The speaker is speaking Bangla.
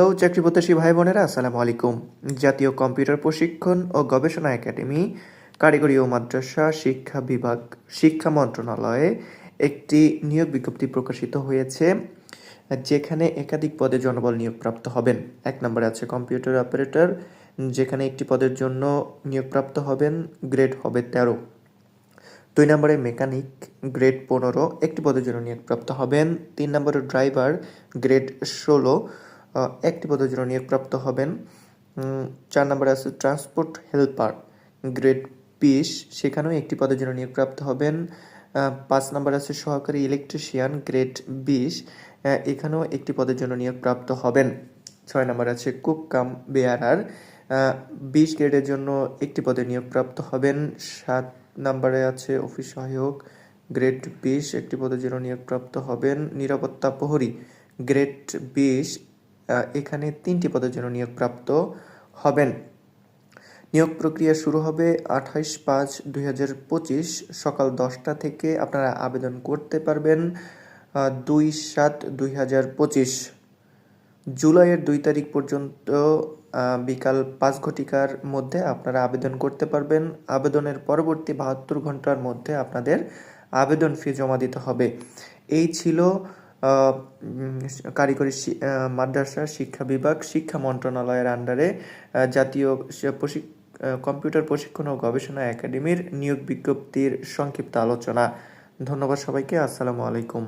হ্যালো, চাকরি প্রত্যাশী ভাই বোনেরা, আসসালামু আলাইকুম। জাতীয় কম্পিউটার প্রশিক্ষণ ও গবেষণা একাডেমি, কারিগরি ও মাদ্রাসা শিক্ষা বিভাগ, শিক্ষা মন্ত্রণালয়ে একটি নিয়োগ বিজ্ঞপ্তি প্রকাশিত হয়েছে, যেখানে একাধিক পদে জনবল নিয়োগপ্রাপ্ত হবেন। এক নম্বরে আছে কম্পিউটার অপারেটর, যেখানে একটি পদের জন্য নিয়োগপ্রাপ্ত হবেন, গ্রেড হবে তেরো। দুই নম্বরে মেকানিক, গ্রেড পনেরো, একটি পদের জন্য নিয়োগপ্রাপ্ত হবেন। তিন নম্বরে ড্রাইভার, গ্রেড ষোলো। একটি পদের জন্য নিয়োগপ্রাপ্ত হবেন। চার নম্বরে আছে ট্রান্সপোর্ট হেল্পার, গ্রেড বিশ। সেখানেও একটি পদের জন্য নিয়োগপ্রাপ্ত হবেন। পাঁচ নম্বর আছে সহকারী ইলেকট্রিশিয়ান, গ্রেড বিশ। এখানেও একটি পদের জন্য নিয়োগপ্রাপ্ত হবেন। ছয় নম্বর আছে কুক কাম বেয়ারার। বিশ গ্রেডের জন্য একটি পদে নিয়োগপ্রাপ্ত হবেন। সাত নম্বরে আছে অফিস সহায়ক, গ্রেড বিশ। একটি পদের জন্য নিয়োগপ্রাপ্ত হবেন। নিরাপত্তা প্রহরী, গ্রেড বিশ। এখানে তিনটি পদের জন্য নিয়োগপ্রাপ্ত হবেন। নিয়োগ প্রক্রিয়া শুরু হবে আঠাইশ পাঁচ দুই সকাল দশটা থেকে আপনারা আবেদন করতে পারবেন দুই সাত দুই জুলাইয়ের দুই তারিখ পর্যন্ত বিকাল পাঁচ ঘটিকার মধ্যে আপনারা আবেদন করতে পারবেন। আবেদনের পরবর্তী বাহাত্তর ঘণ্টার মধ্যে আপনাদের আবেদন ফি জমা দিতে হবে। এই ছিল কারিগরি মাদ্রাসা, শিক্ষা বিভাগ, শিক্ষা মন্ত্রণালয়ের আন্ডারে জাতীয় কম্পিউটার প্রশিক্ষণ ও গবেষণা একাডেমির নিয়োগ বিজ্ঞপ্তির সংক্ষিপ্ত আলোচনা। ধন্যবাদ সবাইকে, আসসালামু আলাইকুম।